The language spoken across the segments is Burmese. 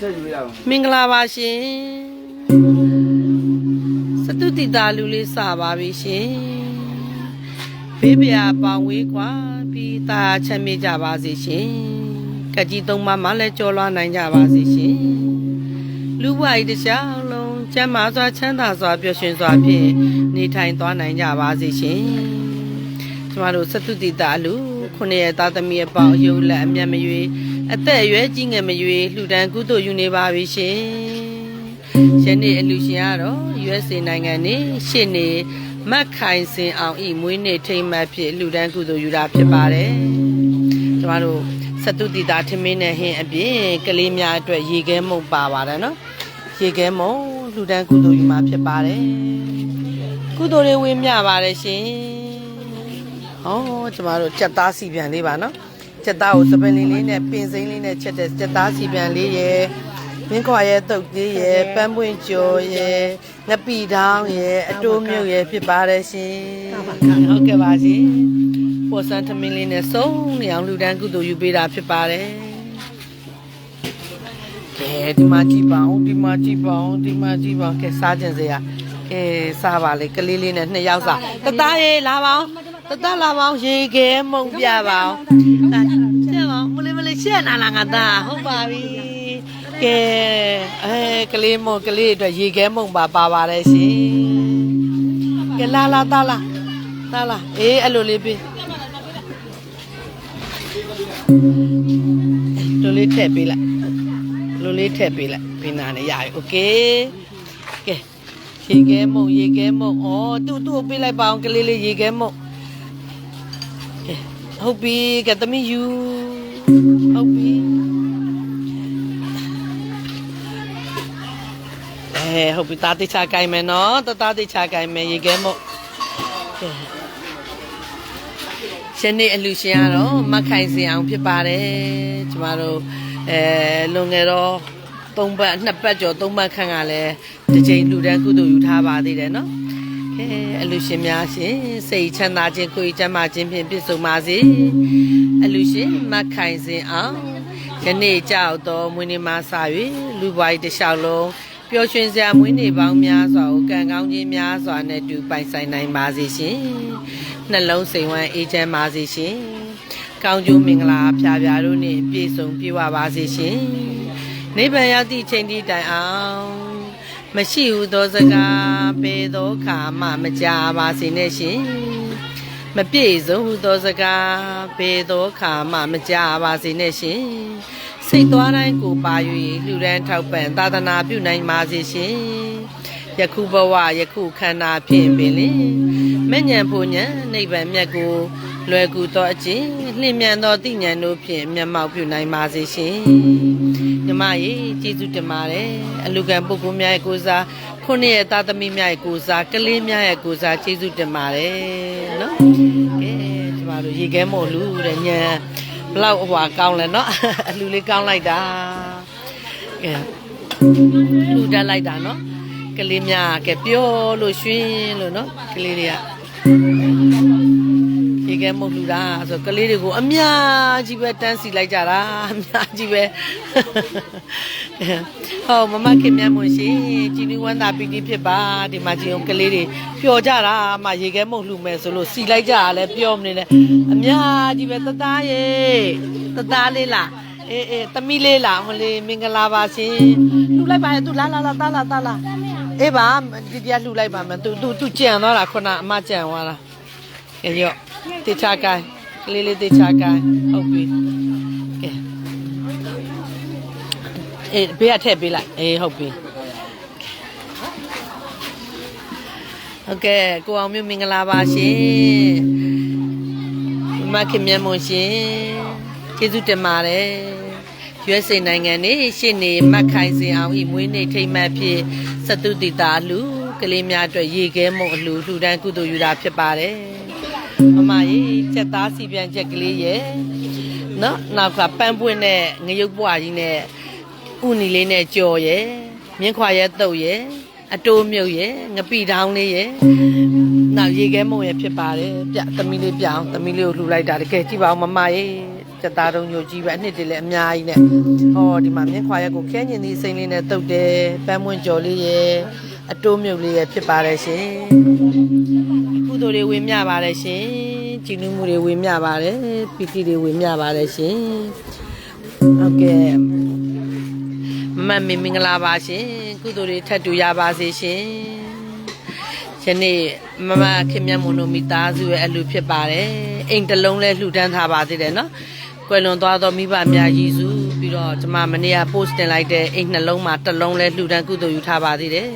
ဆက်ယူရအောင်မင်္ဂလာပါရှင်စတုတိတာလူလေးစပါပြီရှင်ဘေးပြာပေါင်ဝေးကွာပြီးตาချမ်းမြေ့ကြပါစေရှင်ကကြီးသုံးပါးမှလည်းကြော်လွှားနိုင်ကြပါစေရှင်လူဘဝဤတစ်ချောင်းလုံးကျမ်းမာစွာချမ်းသာစွာပျော်ရွှင်စွာဖြင့်နေထိုင်သွားနိုင်ကြပါစေရှင်ကျမတို့စတုတိတာလူခုနှစ်ရဲ့သားသမီးအပေါင်းအယုလက်အမျက်မရွေး အသက်အရွယ်ကြီးငယ်မရွေးလှူဒန်းကုသိုလ်ယူနေပါပြီရှင်ယနေ့အလူရှင်ကတော့ USA နိုင်ငံနေရှေ့နေမတ်ခိုင်စင်အောင်ဤမွေးနေ့ထိမ်းမှတ်ဖြစ်လှူဒန်းကုသိုလ်ယူတာဖြစ်ပါတယ်ကျမတို့စတုတိတာထမင်းနဲ့ဟင်းအပြင်ကလေးများအတွက်ရေခဲမုံပါပါတယ်နော်ရေခဲမုံလှူဒန်းကုသိုလ်ယူမှာဖြစ်ပါတယ်ကုသိုလ်တွေဝေမျှပါတယ်ရှင်ဟောကျမတို့ကြက်သားစီပြန်လေးပါနော် ကြက်သားကိုစပယ်လင်းလေးနဲ့ပင်စိမ်းလေးနဲ့ချက်တဲ့ကြက်သားစီပြန်လေးရယ်မင်းခွာရဲ့တုတ်သေးရယ်ပန်းပွင့်ကျော်ရယ်ငပိတောင်းရယ်အတိုးမြုပ်ရယ်ဖြစ်ပါတယ်ရှင်ဟုတ်ကဲ့ပါရှင်ပေါ်စံသမင်းလေးနဲ့စုံနေအောင်လူတန်းကုသိုလ်ယူပေးတာဖြစ်ပါတယ်ကဲဒီမှာကြည့်ပါဦးဒီမှာကြည့်ပါဦးဒီမှာကြည့်ပါဦးကဲစားကြင်စရာကဲစားပါလေကလေးလေးနဲ့နှစ်ယောက်စားတသားရေလာပါဦးတသားလာပါဦးရေခဲမုံပြပါဦးဒါရှက်ပါမလေးမလေး ရှက်နာလားငါသားဟုတ်ပါပြီကဲအဲကလေးမကလေးအတွက်ရေခဲမုံပါပါပါတယ်ရှင်ကဲလာလာသားလာသားလာအေးအဲ့လိုလေးပေးလိုလေးထည့်ပေးလိုက်လိုလေးထည့်ပေးလိုက်ပြနာနဲ့ရပြီโอเคကဲရေခဲမုံရေခဲမုံဩသူ့သူ့ကိုပေးလိုက်ပါအောင်ကလေးလေးရေခဲမုံ ဟုတ်ပြီကသမီးယူ ဟုတ်ပြီအဲဟုတ်ပြီတာတိချာကြိုင်မယ်နော်တတာတိချာကြိုင်မယ်ရေခဲမို့ကဲရှင်နေအလူရှင်ကတော့မခိုင်စင်အောင်ဖြစ်ပါတယ်ကျမတို့အဲလွန်ခဲ့တော့၃ပတ်နှစ်ပတ်ကျော်၃ပတ်ခန့်ကလည်းတစ်ချိန်လူတန်းကုသိုလ်ယူထားပါသေးတယ်နော် ကဲအလူရှင်များရှင်စိတ်ချမ်းသာခြင်းကိုယ်ကျမ်းမာခြင်းဖြင့်ပြည့်စုံပါစေအလူရှင်မတ်ခိုင်စင်အောင်ယနေ့ကြောက်တော်မွေးနေ့မှာစ၍လူပွားရေးတစ်လျှောက်လုံးပျော်ရွှင်စရာမွေးနေ့ပေါင်းများစွာကိုကံကောင်းခြင်းများစွာနဲ့တူပိုင်ဆိုင်နိုင်ပါစေရှင်နှလုံးစိမ်ဝမ်းအေးချမ်းပါစေရှင်ကောင်းကျိုးမင်္ဂလာဖျားဖျားတို့နှင့်ပြည့်စုံပြည့်ဝပါစေရှင်နိဗ္ဗာန်ရောက်သည့်ချိန်ဒီတိုင်အောင် မရှိဟုသောစကားပေသောခါမှမကြပါစေနဲ့ရှင်မပြည့်စုံဟုသောစကားပေသောခါမှမကြပါစေနဲ့ရှင်စိတ်သွားတိုင်းကိုပါ၍လှူဒန်းထောက်ပံ့သာသနာပြုနိုင်ပါစေရှင်ယခုဘဝယခုခန္ဓာဖြင့်ပင်လင်မဉ္ဇဉ်ဖို့ဉဏ်နိဗ္ဗာန်မြတ်ကိုလွယ်ကူသောအခြင်းလျင်မြန်သောတိဉဏ်တို့ဖြင့်မျက်မှောက်ပြုနိုင်ပါစေရှင် မြမရေကျေးဇူးတင်ပါတယ်အလူကံပုဂ္ဂိုလ်များရဲ့ကိုယ်စားခုနှစ်ရဲ့သားသမီးများရဲ့ကိုယ်စားကလေးများရဲ့ကိုယ်စားကျေးဇူးတင်ပါတယ်နော်ကဲကျမတို့ရေခဲမို့လူတဲ့ညံဘလောက်ဟွာကောင်းလဲနော်အလူလေးကောင်းလိုက်တာကဲလူတက်လိုက်တာနော်ကလေးများကဲပြောလို့ရွှင်လို့နော်ကလေးတွေက ရေခဲမုတ်လူတာဆိုကလေးတွေကိုအများကြီးပဲတန်းစီလိုက်ကြတာအများကြီးပဲဟောမမခင်မြတ်မွန်ရှင်ជីနူဝမ်းသာပီတိဖြစ်ပါဒီမှာကြီးအောင်ကလေးတွေပျော်ကြတာမှရေခဲမုတ်လူမယ်ဆိုလို့စီလိုက်ကြတာလဲပျော်မနေလဲအများကြီးပဲတသားရေတသားလေးလားအေးအေးသမီးလေးလားမလေးမင်္ဂလာပါရှင်လှူလိုက်ပါရဲ့သူလာလာလာတာလာတာလာအေးပါဒီတရားလှူလိုက်ပါမယ်သူသူသူကြံသွားတာခုနအမကြံသွားတာကဲရော့ တေချာကိုင်းကလေးလေးတေချာကိုင်းဟုတ်ပြီကဲအေးဘေးကထည့်ပေးလိုက်အေးဟုတ်ပြီဟုတ်ကဲ့ကိုအောင်မျိုးမင်္ဂလာပါရှင်မမခင်မြတ်မွန်ရှင်ကျေးဇူးတင်ပါတယ်ရွေးစိန်နိုင်ငံနေရှေ့နေမတ်ခိုင်စင်အောင်ဤမွေးနေ့ထိမ့်မှတ်ဖြစ်စတုတိတာအလူကလေးများအတွက်ရေခဲမုံအလူလှူဒန်းကုသိုလ်ယူတာဖြစ်ပါတယ် မမရေချက်သားစီပြန်ချက်ကလေးရဲ့နော်နောက်ကပန်းပွင့်နဲ့ငရုတ်ပွားကြီးနဲ့ဥနီလေးနဲ့ကြော်ရဲ့မြင်းခွာရဲ့တုတ်ရဲ့အတိုးမြုပ်ရဲ့ငပိတောင်းလေးရဲ့နောက်ရေခဲမုံရဲ့ဖြစ်ပါတယ်ပြသမီးလေးပြအောင်သမီးလေးကိုလှူလိုက်တာတကယ်ကြည့်ပါဦးမမရေစက်သားတုံးညိုကြီးပဲအနှစ်တည်းလည်းအများကြီးနဲ့ဟောဒီမှာမြင်းခွာရက်ကိုခဲညင်သီးစိမ့်လေးနဲ့တုတ်တယ်ပန်းမွင့်ကြော်လေးရဲ့အတိုးမြုပ်လေးရဲ့ဖြစ်ပါတယ်ရှင် ကုသိုလ်တွေဝင်မြပါတယ်ရှင်ကြည်နူးမှုတွေဝင်မြပါတယ်ပီတိတွေဝင်မြပါတယ်ရှင်ဟုတ်ကဲ့မမမင်မင်္ဂလာပါရှင်ကုသိုလ်တွေထပ်တူရပါစေရှင်ယနေ့မမခင်မြတ်မွန်တို့မိသားစုရဲ့အလူဖြစ်ပါတယ်အိမ်တစ်လုံးလဲလှူဒန်းထားပါသေးတယ်နော်ကွယ်လွန်သွားသောမိဘများရည်စုပြီးတော့ကျွန်မမနေ့က post တင်လိုက်တဲ့အိမ်နှလုံးမှာတစ်လုံးလဲလှူဒန်းကုသိုလ်ယူထားပါသေးတယ်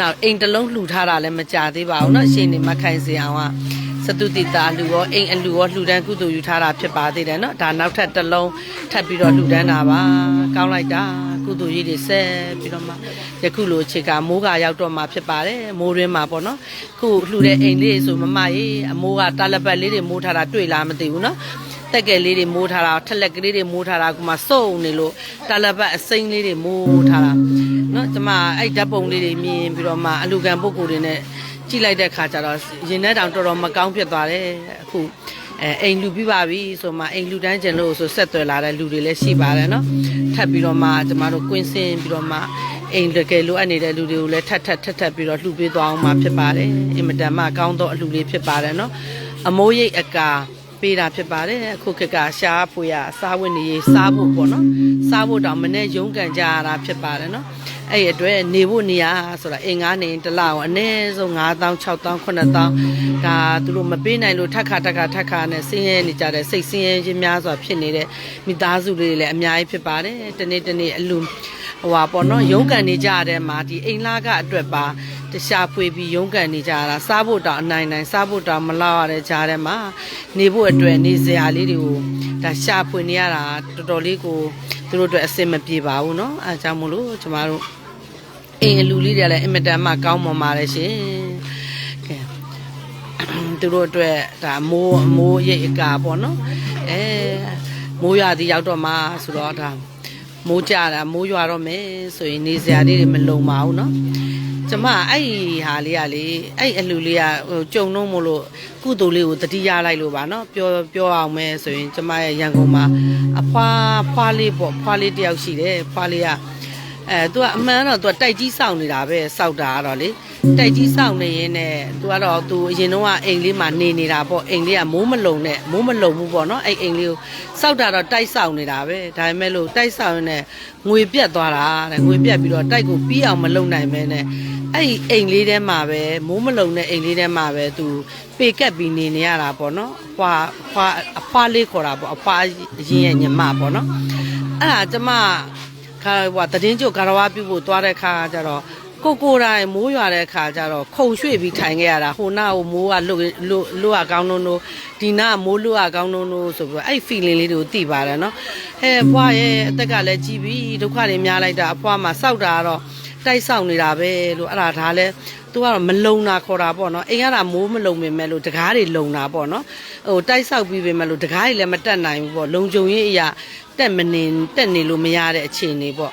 နောက်အိမ်တစ်လုံးလှူထားတာလည်းမကြသေးပါဘူးနော်ရှင်နေမခိုင်စင်အောင်ကစတုတိတာလူရောအိမ်အလူရောလှူဒန်းကုသိုလ်ယူထားတာဖြစ်ပါသေးတယ်နော်ဒါနောက်ထပ်တစ်လုံးထပ်ပြီးတော့လှူဒန်းတာပါကောင်းလိုက်တာကုသိုလ်ကြီးတွေဆက်ပြီးတော့မှယခုလိုအခြေကမိုးကရောက်တော့မှဖြစ်ပါတယ်မိုးရင်းမှာပေါ့နော်ခုလှူတဲ့အိမ်လေးဆိုမမကြီးအမိုးကတာလပတ်လေးတွေမိုးထားတာတွေ့လားမသိဘူးနော် တက်ကယ်လေးတွေမိုးထားတာထက်လက်ကလေးတွေမိုးထားတာကမှစုံနေလို့တာလပတ်အစိမ်းလေးတွေမိုးထားတာနော်ကျမအဲ့ဓာတ်ပုံလေးတွေမြင်ပြီးတော့မှအလူခံပုံကိုယ်တွေနဲ့ကြည့်လိုက်တဲ့ခါကျတော့ရင်ထဲတောင်တော်တော်မကောင်းဖြစ်သွားတယ်အခုအဲအိမ်လူပြပါပြီဆိုမှအိမ်လူတန်းကျင်လို့ဆိုဆက်သွယ်လာတဲ့လူတွေလည်းရှိပါတယ်နော်ထပ်ပြီးတော့မှကျမတို့ကွင်းစင်းပြီးတော့မှအိမ်တကယ်လိုအပ်နေတဲ့လူတွေကိုလည်းထပ်ထပ်ထပ်ထပ်ပြီးတော့လှူပေးသွားအောင်မှဖြစ်ပါတယ်အင်မတန်မှကောင်းသောအလှူလေးဖြစ်ပါတယ်နော်အမိုးရိပ်အကာ ပေးတာဖြစ်ပါတယ်အခုခေတ်ကရှားဖွေရစားဝတ်နေရေးစားဖို့ပေါ့နော်စားဖို့တောင်မနဲ့ရုန်းကန်ကြရတာဖြစ်ပါတယ်နော်အဲ့ဒီအတွက်နေဖို့နေရဆိုတာအင်ငါးနေတစ်လအောင်အနည်းဆုံး9000 6000 9000ဒါသူတို့မပေးနိုင်လို့ထက်ခါထက်ခါထက်ခါနဲ့ဆင်းရဲနေကြတဲ့စိတ်ဆင်းရဲခြင်းများစွာဖြစ်နေတဲ့မိသားစုလေးတွေလည်းအများကြီးဖြစ်ပါတယ်တနေ့တနေ့အလူ ဟိုပါပေါ့နော်ရုန်းကန်နေကြရတဲ့မှာဒီအိမ်လာကအတွက်ပါတခြားဖွေပြီးရုန်းကန်နေကြတာစားဖို့တောင်အနိုင်နိုင်စားဖို့တောင်မလောက်ရတဲ့ကြားထဲမှာနေဖို့အတွက်နေစရာလေးတွေကိုဒါရှာဖွေနေရတာတော်တော်လေးကိုသူတို့အတွက်အဆင်မပြေပါဘူးเนาะအဲကြောင့်မို့လို့ကျမတို့အိမ်အလူလေးတွေလည်းအင်မတန်မှကောင်းမွန်ပါတယ်ရှင်ကဲသူတို့အတွက်ဒါမိုးမိုးရိတ်အကာပေါ့နော်အဲမိုးရသည်ရောက်တော့မှဆိုတော့ဒါ မိုးကြတာမိုးရွာတော့မယ်ဆိုရင်နေစရာလေးတွေမလုံပါဘူးเนาะကျမအဲ့ဟာလေးကလေအဲ့အလှလေးကဟိုကြုံတော့မလို့ကုသိုလ်လေးကိုတတိယလိုက်လို့ပါเนาะပြောပြောအောင်မယ်ဆိုရင်ကျမရဲ့ရန်ကုန်မှာအဖွာဖွာလေးပေါ့ဖွာလေးတယောက်ရှိတယ်ဖွာလေးက အဲသူကအမှန်တော့သူကတိုက်ကြီးစောင့်နေတာပဲစောက်တာကတော့လေတိုက်ကြီးစောင့်နေရင်းနဲ့သူကတော့သူအရင်တော့အိမ်လေးမှာနေနေတာပေါ့အိမ်လေးကမိုးမလုံနဲ့မိုးမလုံဘူးပေါ့နော်အဲ့အိမ်လေးကိုစောက်တာတော့တိုက်စောင့်နေတာပဲဒါပေမဲ့လို့တိုက်စောင့်ရင်းနဲ့ငွေပြတ်သွားတာတဲ့ငွေပြတ်ပြီးတော့တိုက်ကိုပြီးအောင်မလုံနိုင်မဲနဲ့အဲ့ဒီအိမ်လေးထဲမှာပဲမိုးမလုံတဲ့အိမ်လေးထဲမှာပဲသူပေကက်ပြီးနေနေရတာပေါ့နော်အဖွာအဖွာအဖွာလေးခေါ်တာပေါ့အဖွာရင်ရဲ့ညီမပေါ့နော်အဲ့ဒါကျမ ခါဟိုတည်င်းကျုပ်ကာရဝပြုတ်ဖို့သွားတဲ့ခါကျတော့ကိုကိုတိုင်းမိုးရွာတဲ့ခါကျတော့ခုံရွှေ့ပြီးထိုင်ခဲ့ရတာဟိုနာကိုမိုးကလွတ်လွတ်လွတ်အကောင်းလုံးတို့ဒီနာမိုးလွတ်အကောင်းလုံးတို့ဆိုပြီးတော့အဲ့ feeling လေးတွေကိုသိပါတယ်နော်ဟဲ့ဘွားရဲ့အသက်ကလည်းကြီးပြီဒုက္ခတွေများလိုက်တာအဖွားမှာစောက်တာကတော့တိုက်ဆောင်နေတာပဲလို့အဲ့ဒါဒါလဲ သူကတော့မလုံတာခေါ်တာပေါ့နော်အိမ်ကတာမိုးမလုံပေမဲ့လို့တကားတွေလုံတာပေါ့နော်ဟိုတိုက်ဆောက်ပြီးပေမဲ့လို့တကားတွေလည်းမတက်နိုင်ဘူးပေါ့လုံကြုံရေးအရာတက်မနေတက်နေလို့မရတဲ့အခြေအနေပေါ့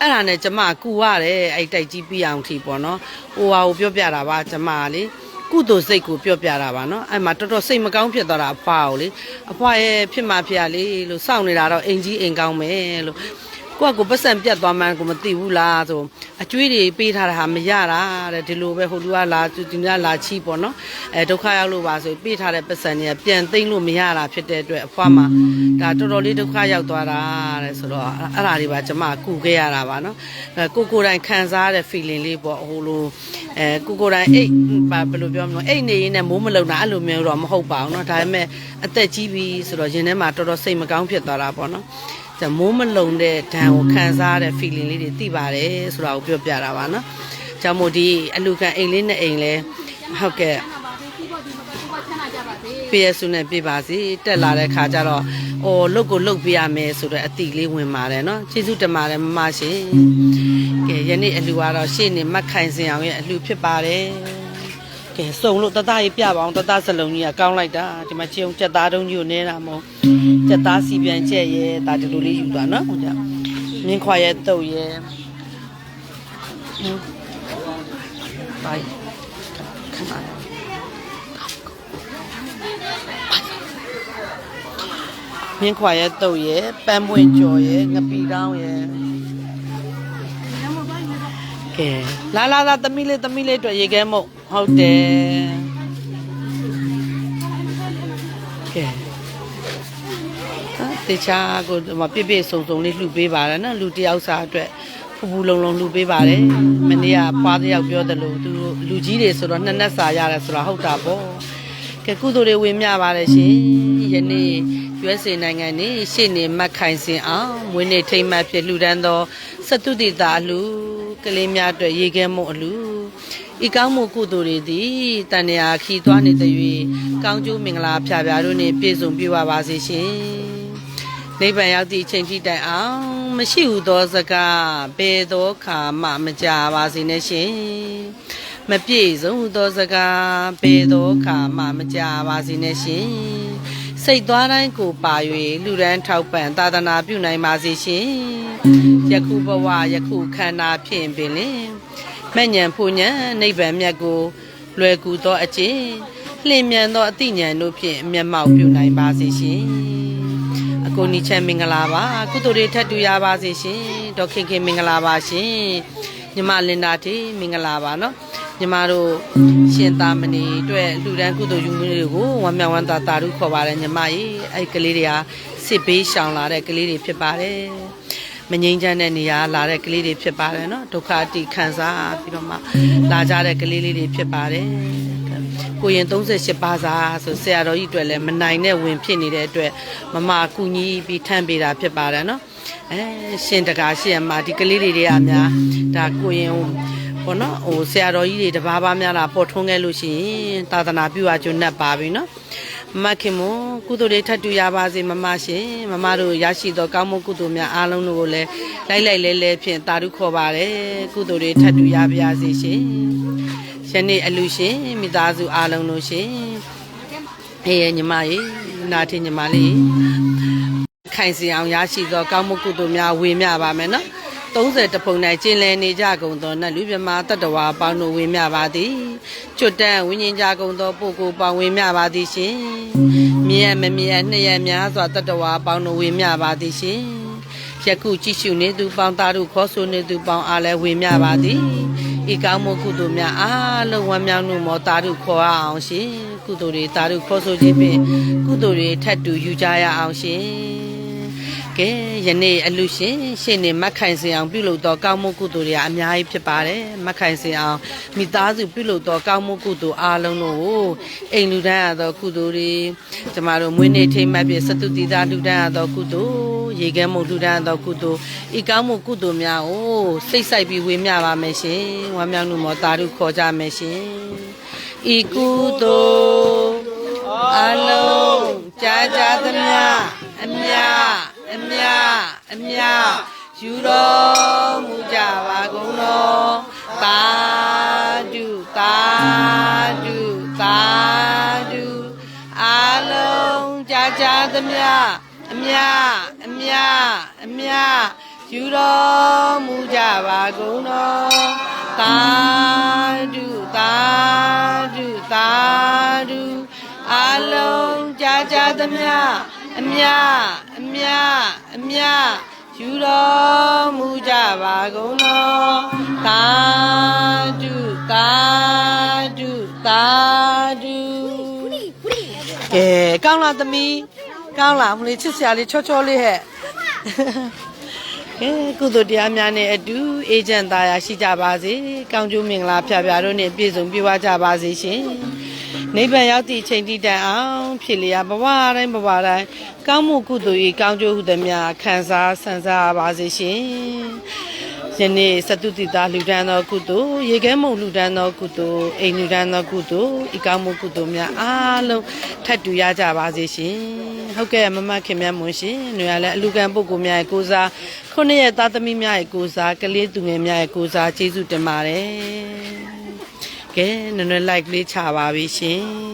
အဲ့ဒါနဲ့ကျမကူရတယ်အဲ့တိုက်ကြီးပြအောင်ထီပေါ့နော်ဟိုဟာကိုပြောပြတာပါကျမကလေကုသိုလ်စိတ်ကိုပြောပြတာပါနော်အဲ့မှာတော်တော်စိတ်မကောင်းဖြစ်သွားတာအဖွားကိုလေအဖွားရဲ့ဖြစ်မှဖြစ်ရလေလို့စောင့်နေတာတော့အိမ်ကြီးအိမ်ကောင်းမယ်လို့ ကိုကကိုပတ်စံပြတ်သွားမှန်းကိုမသိဘူးလားဆိုအကျွေးတွေပေးထားတာဟာမရတာတဲ့ဒီလိုပဲဟိုလူကလာသူများလာချီပေါ့နော်အဲဒုက္ခရောက်လို့ပါဆိုပေးထားတဲ့ပတ်စံတွေကပြန်သိမ့်လို့မရတာဖြစ်တဲ့အတွက်အဖွားမှာဒါတော်တော်လေးဒုက္ခရောက်သွားတာတဲ့ဆိုတော့အဲ့ဒါတွေပါကျမကူခဲ့ရတာပါနော်အဲကိုကိုယ်တိုင်ခံစားရတဲ့ feeling လေးပေါ့ဟိုလိုအဲကိုကိုယ်တိုင်အိတ်ဘာဘယ်လိုပြောမလဲအိတ်နေရင်းနဲ့မိုးမလုံတာအဲ့လိုမျိုးတော့မဟုတ်ပါဘူးเนาะဒါပေမဲ့အသက်ကြီးပြီဆိုတော့ရင်ထဲမှာတော်တော်စိတ်မကောင်းဖြစ်သွားတာပေါ့နော်။ဒါ မိုးမလုံတဲ့ဒဏ်ကိုခံစားရတဲ့ feeling လေးတွေသိပါတယ်ဆိုတာကိုပြောပြတာပါနော်။ကြောင့်မို့ဒီအလူခံအိမ်လေးနဲ့အိမ်လဲဟုတ်ကဲ့ပြည့်စုံနဲ့ပြပါစီတက်လာတဲ့ခါကျတော့အော်လုတ်ကိုလုတ်ပြရမယ်ဆိုတော့အတိလေးဝင်ပါတယ်နော်ကျေးဇူးတင်ပါတယ်မမရှင်ကဲယနေ့အလူကတော့ရှေ့နေမတ်ခိုင်စင်အောင်ရဲ့အလူဖြစ်ပါတယ် ကဲစုံလို့တသားကြီးပြပါအောင်တသားစလုံးကြီးကကောင်းလိုက်တာဒီမှာချင်းချက်သားတုံးကြီးကိုနဲတာမဟုတ်ချက်သားစီပြန်ချက်ရဲဒါဒီလိုလေးယူသွားနော်ဟိုကြမြင်းခွာရဲ့တုတ်ရဲဘိုင်ခဏမြင်းခွာရဲ့တုတ်ရဲ့ပန်းပွင့်ကြော်ရဲ့ငပီတောင်းရဲ့ ကဲလာလာလာသမီးလေးသမီးလေးအတွက်ရေခဲမုတ်ဟုတ်တယ်ကဲဟာတေချာကိုဒီမှာပြည့်ပြည့်စုံစုံလေးလှူပေးပါရနော်လူတယောက်စားအတွက်ဖူဖူလုံလုံလှူပေးပါတယ်မနေ့ကဖွားတယောက်ပြောတယ်လို့သူတို့လူကြီးတွေဆိုတော့နှစ်နက်စာရတယ်ဆိုတော့ဟုတ်တာပေါ့ကဲကုသိုလ်တွေဝင်မြပါတယ်ရှင်ယနေ့ USA နိုင်ငံနေရှေ့နေမတ်ခိုင်စင်အောင်မွေးနေ့ထိမ့်မှတ်ဖြစ်လှူဒန်းသောစတုတိတာအလှ ကလေးများအတွက်ရေခဲမှုအလှဤကောင်းမှုကုသိုလ်တွေသည်တန်ရာခီသွားနေတဲ့၍ကောင်းကျိုးမင်္ဂလာဖျာဖျာတို့နှင့်ပြည့်စုံပြည့်ဝပါစေရှင်နိဗ္ဗာန်ရောက်သည့်အချိန်ထိတိုင်အောင်မရှိဟုသောစကားဘယ်သောခါမှမကြပါစေနဲ့ရှင်မပြည့်စုံသောစကားဘယ်သောအခါမှမကြပါစေနဲ့ရှင်စိတ်သွားတိုင်းကိုပါ၍လူရန်ထောက်ပံ့သာသနာပြုနိုင်ပါစေရှင် ယခုဘဝယခုခန္ဓာဖြင့်ပင်လင်မဲ့ညံဖူညံနိဗ္ဗာန်မြတ်ကို လွယ်ကူသောအကျင့်လျင်မြန်သောအသိဉာဏ်တို့ဖြင့်မျက်မှောက်ပြုနိုင်ပါစေရှင်အကိုနီချမ်းမင်္ဂလာပါကုသိုလ်တွေထပ်တူရပါစေရှင်ဒေါက်ခင်ခင်မင်္ဂလာပါရှင်ညီမလင်ဒါတီမင်္ဂလာပါနော်ညီမတို့ရှင်သာမဏေအတွက်လူဒန်းကုသိုလ်ယူမှုတွေကိုဝမ်းမြောက်ဝမ်းသာတာရုခေါ်ပါတယ်ညီမကြီးအဲ့ကလေးတွေကစစ်ဘေးရှောင်လာတဲ့ကလေးတွေဖြစ်ပါတယ် မငိမ့်ချမ်းတဲ့နေရာလာတဲ့ကလေးတွေဖြစ်ပါတယ်နော်ဒုက္ခတိခံစားပြီးတော့မှလာကြတဲ့ကလေးလေးတွေဖြစ်ပါတယ်ကိုရင်38ပါးစာဆိုဆရာတော်ကြီးအတွက်လည်းမနိုင်တဲ့ဝင်ဖြစ်နေတဲ့အတွက်မမကူညီပြီးထမ်းပေးတာဖြစ်ပါတယ်နော်အဲရှင်တကာရှင်အမဒီကလေးတွေတွေအများဒါကိုရင်ပေါ့နော်ဟိုဆရာတော်ကြီးတွေတဘာဘာများလာပေါ်ထွန်းခဲ့လို့ရှိရင်သာသနာပြုအကျွတ်နဲ့ပါပြီနော် မခင်မကုသိုလ်တွေထပ်တူရပါစေမမရှင်မမတို့ရရှိသောကောင်းမှုကုသိုလ်များအားလုံးတို့ကိုလည်းလိုက်လိုက်လဲလဲဖြင့်တာဓုခေါ်ပါတယ်ကုသိုလ်တွေထပ်တူရပါစေရှင်ယနေ့အလူရှင်မိသားစုအားလုံးတို့ရှင်အေးညီမရေနာထင်ညီမလေးခိုင်စီအောင်ရရှိသောကောင်းမှုကုသိုလ်များဝေမျှပါမယ်နော် 30တပုံ၌ကျင်လည်နေကြကုန်သောနတ်လူမြမတတ္တဝါပေါင်းတို့ဝင်မြပါသည်ကျွတ်တန်းဝိညာဉ်ကြကုန်သောပုဂ္ဂိုလ်ပေါင်းဝင်မြပါသည်ရှင်မြည့်ရမမြည့်နှစ်ရက်များစွာတတ္တဝါပေါင်းတို့ဝင်မြပါသည်ရှင်ယခုကြည့်ရှုနေသူပေါင်းသားတို့ခေါ်ဆိုနေသူပေါင်းအားလည်းဝင်မြပါသည်ဤကောင်းမှုကုသိုလ်များအားလုံးဝမ်းမြောက်မှုမောသားတို့ခေါ်အောင်ရှင်ကုသိုလ်တွေသားတို့ခေါ်ဆိုခြင်းဖြင့်ကုသိုလ်တွေထပ်တူယူကြရအောင်ရှင် ကဲယနေ့အလူရှင်ရှင်နေမတ်ခိုင်စင်အောင်ပြုလုပ်သောကောင်းမှုကုသိုလ်တွေကအများကြီးဖြစ်ပါတယ်မတ်ခိုင်စင်အောင်မိသားစုပြုလုပ်သောကောင်းမှုကုသိုလ်အားလုံးတို့ကိုအိမ်လူတန်းရသောကုသိုလ်တွေကျမတို့မွေးနေ့ထိမ့်မှတ်ပြစတုတိသားလူတန်းရသောကုသိုလ်ရေခဲမှုလူတန်းရသောကုသိုလ်ဤကောင်းမှုကုသိုလ်များကိုစိတ်ဆိုင်ပြီးဝေမျှပါမယ်ရှင်ဝမ်းမြောက်မှုမောတာရုခေါ်ကြမယ်ရှင်ဤကုသိုလ်အလုံးကြာကြာသမျှအမြ အမြအမြယူတော်မူကြပါကုန်တော်သာဓုသာဓုသာဓုအာလုံးကြာကြာသမျှအမြအမြအမြယူတော်မူကြပါကုန်တော်သာဓုသာဓုသာဓုအာလုံးကြာကြာသမျှအမြအ မြအမြယူတော်မူကြပါကုန်တော်သာဓုသာဓုသာဓုကဲကောင်းလားသမီးကောင်းလားမလေးချစ်စရာလေးချောချောလေးဟဲ့ ကဲကုသိုလ်တရားများနဲ့အတူအေဂျင့်သားရရှိကြပါစေ။ကောင်းကျိုးမင်္ဂလာဖျားဖျားတို့နဲ့ပြည့်စုံပြည့်ဝကြပါစေရှင်။နိဗ္ဗာန်ရောက်သည့်အချိန်တိတိုင်အောင်ဖြစ်လျာဘဝတိုင်းဘဝတိုင်းကောင်းမှုကုသိုလ်၏ကောင်းကျိုးဟုသည်များခံစားဆန်စားပါစေရှင်။ယနေ့စတုတိတာလူဒန်းသောကုသိုလ်ရေခဲမုံလူဒန်းသောကုသိုလ်အိမ်လူဒန်းသောကုသိုလ်ဤကောင်းမှုကုသိုလ်များအားလုံးထပ်တူရကြပါစေရှင်။ ဟုတ်ကဲ့မမခင်မြတ်မွန်ရှင်။ຫນွေရလည်းအလူကံပုဂ္ဂိုလ်များရဲ့ကိုးစားခုနှစ်ရဲ့သားသမီးများရဲ့ကိုးစားကလေးသူငယ်များရဲ့ကိုးစားကျေးဇူးတင်ပါတယ်။ကဲနည်းနည်း like လေးချပါပြီရှင်။